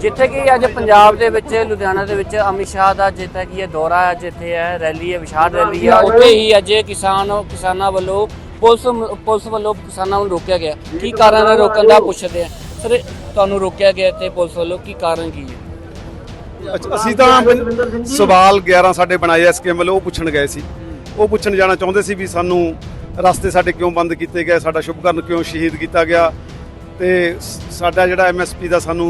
ਜਿੱਥੇ ਕਿ ਅੱਜ ਪੰਜਾਬ ਦੇ ਵਿੱਚ ਲੁਧਿਆਣਾ ਦੇ ਵਿੱਚ ਅਮਿਤ ਸ਼ਾਹ ਦਾ ਜਿੱਥੇ ਕਿ ਇਹ ਦੌਰਾ ਹੈ ਜਿੱਥੇ ਹੈ ਰੈਲੀ ਹੈ ਵਿਸ਼ਾਲ ਰੈਲੀ ਹੈ। ਉੱਥੇ ਹੀ ਅੱਜ ਕਿਸਾਨ ਕਿਸਾਨਾਂ ਵੱਲੋਂ ਪੁਲਿਸ ਪੁਲਿਸ ਵੱਲੋਂ ਕਿਸਾਨਾਂ ਨੂੰ ਰੋਕਿਆ ਗਿਆ। ਕੀ ਕਾਰਨ ਹੈ ਰੋਕਣ ਦਾ ਪੁੱਛਦੇ ਆ। ਸਰ ਤੁਹਾਨੂੰ ਰੋਕਿਆ ਗਿਆ ਤੇ ਪੁਲਿਸ ਵੱਲੋਂ ਕੀ ਕਾਰਨ ਕੀ ਹੈ? ਅਸੀਂ ਤਾਂ ਸਵਾਲ 11 ਸਾਡੇ ਬਣਾਏ ਐਸਕੇਐਮ ਵੱਲੋਂ ਉਹ ਪੁੱਛਣ ਗਏ ਸੀ। ਉਹ ਪੁੱਛਣ ਜਾਣਾ ਚਾਹੁੰਦੇ ਸੀ ਵੀ ਸਾਨੂੰ ਰਸਤੇ ਸਾਡੇ ਕਿਉਂ ਬੰਦ ਕੀਤੇ ਗਏ ਸਾਡਾ ਸ਼ੁਭਕਰਨ ਕਿਉਂ ਸ਼ਹੀਦ ਕੀਤਾ ਗਿਆ। ਤੇ ਸਾਡਾ ਜਿਹੜਾ ਐਮਐਸਪੀ ਦਾ ਸਾਨੂੰ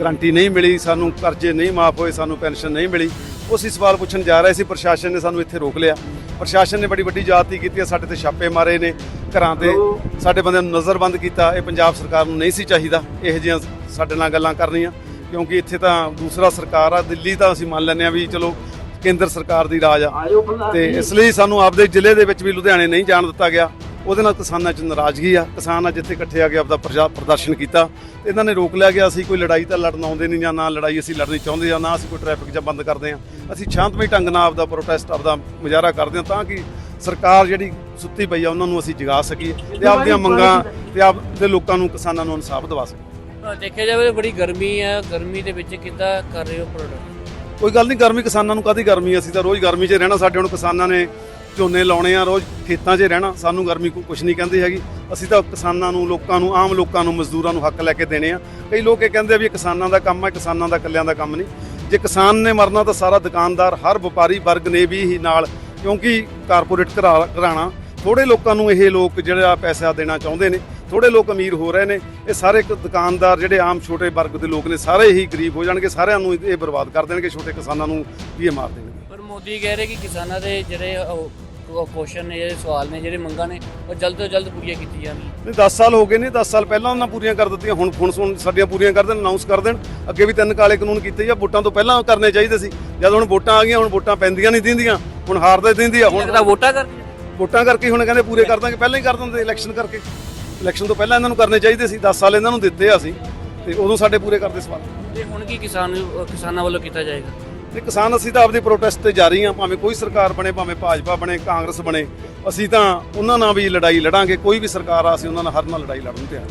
ਗਾਰੰਟੀ ਨਹੀਂ ਮਿਲੀ ਸਾਨੂੰ ਕਰਜ਼ੇ ਨਹੀਂ ਮਾਫ ਹੋਏ ਸਾਨੂੰ ਪੈਨਸ਼ਨ ਨਹੀਂ ਮਿਲੀ। ਉਹ ਅਸੀਂ ਸਵਾਲ ਪੁੱਛਣ ਜਾ ਰਹੇ ਸੀ ਪ੍ਰਸ਼ਾਸਨ ਨੇ ਸਾਨੂੰ ਇੱਥੇ ਰੋਕ ਲਿਆ। ਪ੍ਰਸ਼ਾਸਨ ਨੇ ਬੜੀ ਵੱਡੀ ਜਾਤੀ ਕੀਤੀ ਹੈ ਸਾਡੇ ਤੇ ਛਾਪੇ ਮਾਰੇ ਨੇ ਘਰਾਂ ਤੇ। ਸਾਡੇ ਬੰਦਿਆਂ ਨੂੰ ਨਜ਼ਰਬੰਦ ਕੀਤਾ ਇਹ ਪੰਜਾਬ ਸਰਕਾਰ ਨੂੰ ਨਹੀਂ ਸੀ ਚਾਹੀਦਾ ਇਹੋ ਜਿਹੀਆਂ ਸਾਡੇ ਨਾਲ ਗੱਲਾਂ ਕਰਨੀਆਂ। ਕਿਉਂਕਿ ਇੱਥੇ ਤਾਂ ਦੂਸਰਾ ਸਰਕਾਰ ਆ ਦਿੱਲੀ ਤਾਂ ਅਸੀਂ ਮੰਨ ਲੈਂਦੇ ਆ ਵੀ ਚਲੋ ਕੇਂਦਰ ਸਰਕਾਰ ਦੀ ਰਾਜ ਆ। ਤੇ ਇਸ ਲਈ ਸਾਨੂੰ ਆਪਦੇ ਜ਼ਿਲ੍ਹੇ ਦੇ ਵਿੱਚ ਵੀ ਲੁਧਿਆਣੇ ਨਹੀਂ ਜਾਣ ਦਿੱਤਾ ਗਿਆ। ਉਹਦੇ ਨਾਲ ਕਿਸਾਨਾਂ 'ਚ ਨਾਰਾਜ਼ਗੀ ਆ। ਕਿਸਾਨ ਅੱਜ ਇੱਥੇ ਇਕੱਠੇ ਆ ਕੇ ਆਪਦਾ ਪ੍ਰਜਾ- ਪ੍ਰਦਰਸ਼ਨ ਕੀਤਾ। ਤੇ ਇਹਨਾਂ ਨੇ ਰੋਕ ਲਿਆ ਗਿਆ ਅਸੀਂ ਕੋਈ ਲੜਾਈ ਤਾਂ ਲੜਨ ਆਉਂਦੇ ਨਹੀਂ ਜਾਂ ਨਾ ਲੜਾਈ ਅਸੀਂ ਲੜਨੀ ਚਾਹੁੰਦੇ ਆ ਨਾ ਅਸੀਂ ਕੋਈ ਟ੍ਰੈਫਿਕ ਜਾਂ ਬੰਦ ਕਰਦੇ ਆ ਅਸੀਂ ਸ਼ਾਂਤਮਈ ਢੰਗ ਨਾਲ ਆਪਦਾ ਪ੍ਰੋਟੈਸਟ ਆਪਦਾ ਮੁਜ਼ਾਹਰਾ ਕਰਦੇ ਆ ਤਾਂ ਕਿ ਸਰਕਾਰ ਜਿਹੜੀ ਸੁੱਤੀ ਪਈ ਆ ਉਹਨਾਂ ਨੂੰ ਅਸੀਂ ਜਗਾ ਸਕੀਏ ਤੇ ਆਪਦੀਆਂ ਮੰਗਾਂ ਤੇ ਆਪਦੇ ਲੋਕਾਂ ਨੂੰ ਕਿਸਾਨਾਂ ਨੂੰ ਇਨਸਾਫ ਦਿਵਾ ਸਕੀਏ। ਦੇਖਿਆ ਜਾਵੇ ਬੜੀ ਗਰਮੀ ਹੈ ਗਰਮੀ ਦੇ ਵਿੱਚ ਕਿੱਦਾਂ ਕਰ ਰਹੇ ਹੋ ਪ੍ਰੋਡਕਟ ਕੋਈ ਗੱਲ ਨਹੀਂ ਗਰਮੀ ਕਿਸਾਨਾਂ ਨੂੰ ਕਾਦੀ ਗਰਮੀ ਆ? ਅਸੀਂ ਤਾਂ ਰੋਜ਼ ਗਰਮੀ 'ਚ ਰਹਿਣਾ। ਸਾਡੇ ਹੁਣ ਕਿਸਾਨਾਂ ਨੇ ਝੋਨੇ ਲਾਉਣੇ ਆ ਰੋਜ਼, ਖੇਤਾਂ 'ਚ ਰਹਿਣਾ, ਸਾਨੂੰ ਗਰਮੀ ਕੁਝ ਨਹੀਂ ਕਹਿੰਦੀ ਹੈਗੀ। ਅਸੀਂ ਤਾਂ ਕਿਸਾਨਾਂ ਨੂੰ, ਲੋਕਾਂ ਨੂੰ, ਆਮ ਲੋਕਾਂ ਨੂੰ, ਮਜ਼ਦੂਰਾਂ ਨੂੰ ਹੱਕ ਲੈ ਕੇ ਦੇਣੇ ਆ। ਕਈ ਲੋਕ ਇਹ ਕਹਿੰਦੇ ਆ ਵੀ ਇਹ ਕਿਸਾਨਾਂ ਦਾ ਕੰਮ ਹੈ ਕਿਸਾਨਾਂ ਦਾ, ਇਕੱਲਿਆਂ ਦਾ ਕੰਮ ਨਹੀਂ। ਜੇ ਕਿਸਾਨ ਨੇ ਮਰਨਾ ਤਾਂ ਸਾਰਾ ਦੁਕਾਨਦਾਰ, ਹਰ ਵਪਾਰੀ ਵਰਗ ਨੇ ਵੀ ਹੀ ਨਾਲ, ਕਿਉਂਕਿ ਕਾਰਪੋਰੇਟ ਘਰਾਣਾ ਥੋੜੇ ਲੋਕਾਂ ਨੂੰ ਇਹ ਲੋਕ ਜਿਹੜਾ ਪੈਸਾ ਦੇਣਾ ਚਾਹੁੰਦੇ ਨੇ ਥੋੜੇ ਲੋਕ ਅਮੀਰ ਹੋ ਰਹੇ ਨੇ। ਇਹ ਸਾਰੇ ਇੱਕ ਦੁਕਾਨਦਾਰ ਜਿਹੜੇ ਆਮ ਛੋਟੇ ਵਰਗ ਦੇ ਲੋਕ ਨੇ, ਸਾਰੇ ਹੀ ਗਰੀਬ ਹੋ ਜਾਣਗੇ, ਸਾਰਿਆਂ ਨੂੰ ਇਹ ਬਰਬਾਦ ਕਰ ਦੇਣਗੇ, ਛੋਟੇ ਕਿਸਾਨਾਂ ਨੂੰ ਵੀ ਇਹ ਮਾਰ ਦੇਣਗੇ। ਮੋਦੀ ਕਹਿ ਰਹੇ ਕਿ ਕਿਸਾਨਾਂ ਦੇ ਜਿਹੜੇ ਕੁਐਸਚਨ ਨੇ ਜਿਹੜੇ ਸਵਾਲ ਨੇ ਜਿਹੜੇ ਮੰਗਾਂ ਨੇ ਉਹ ਜਲਦ ਤੋਂ ਜਲਦ ਪੂਰੀਆਂ ਕੀਤੀ ਜਾਣ। ਨਹੀਂ 10 ਸਾਲ ਹੋ ਗਏ ਨੇ 10 ਸਾਲ ਪਹਿਲਾਂ ਉਹਨਾਂ ਪੂਰੀਆਂ ਕਰ ਦਿੱਤੀਆਂ ਹੁਣ ਹੁਣ ਸੁਣ ਸਾਡੀਆਂ ਪੂਰੀਆਂ ਕਰ ਦੇਣ ਅਨਾਉਂਸ ਕਰ ਦੇਣ। ਅੱਗੇ ਵੀ ਤਿੰਨ ਕਾਲੇ ਕਾਨੂੰਨ ਕੀਤੇ ਆ ਵੋਟਾਂ ਤੋਂ ਪਹਿਲਾਂ ਕਰਨੇ ਚਾਹੀਦੇ ਸੀ। ਜਦ ਹੁਣ ਵੋਟਾਂ ਆ ਗਈਆਂ ਹੁਣ ਵੋਟਾਂ ਪੈਂਦੀਆਂ ਨਹੀਂ ਦਿੰਦੀਆਂ ਹੁਣ ਹਾਰਦੇ ਦਿੰਦੀ ਆ ਹੁਣ ਲੱਗਦਾ ਵੋਟਾਂ ਕਰ ਵੋਟਾਂ ਕਰਕੇ ਹੁਣ ਕਹਿੰਦੇ ਪੂਰੇ ਕਰ ਦਾਂਗੇ ਪਹਿਲਾਂ ਹੀ ਕਰ ਦਿੰਦੇ ਇਲੈਕਸ਼ਨ ਕਰਕੇ। ਇਲੈਕਸ਼ਨ ਤੋਂ ਪਹਿਲਾਂ ਇਹਨਾਂ ਨੂੰ ਕਰਨੇ ਚਾਹੀਦੇ ਸੀ 10 ਸਾਲ ਇਹਨਾਂ ਨੂੰ ਦਿੱਤੇ ਆ ਅਸੀਂ ਤੇ ਉਦੋਂ ਸਾਡੇ ਪੂਰੇ ਕਰਦੇ ਸਵਾਲ। ਤੇ ਹੁਣ ਕੀ ਕਿਸਾਨ ਕਿਸਾਨਾਂ ਵੱਲੋਂ ਕੀਤਾ ਜਾਏਗਾ? ਤੇ ਕਿਸਾਨ ਅਸੀਂ ਤਾਂ ਆਪਦੇ ਪ੍ਰੋਟੈਸਟ ਤੇ ਜਾਰੀ ਹਾਂ, ਭਾਵੇਂ ਕੋਈ ਸਰਕਾਰ ਬਣੇ, ਭਾਵੇਂ ਭਾਜਪਾ ਬਣੇ, ਕਾਂਗਰਸ ਬਣੇ, ਅਸੀਂ ਤਾਂ ਉਹਨਾਂ ਨਾਲ ਵੀ ਲੜਾਈ ਲੜਾਂਗੇ, ਕੋਈ ਵੀ ਸਰਕਾਰ ਆ, ਅਸੀਂ ਉਹਨਾਂ ਨਾਲ ਹਰ ਨਾਲ ਲੜਾਈ ਲੜਨ ਤੇ ਆ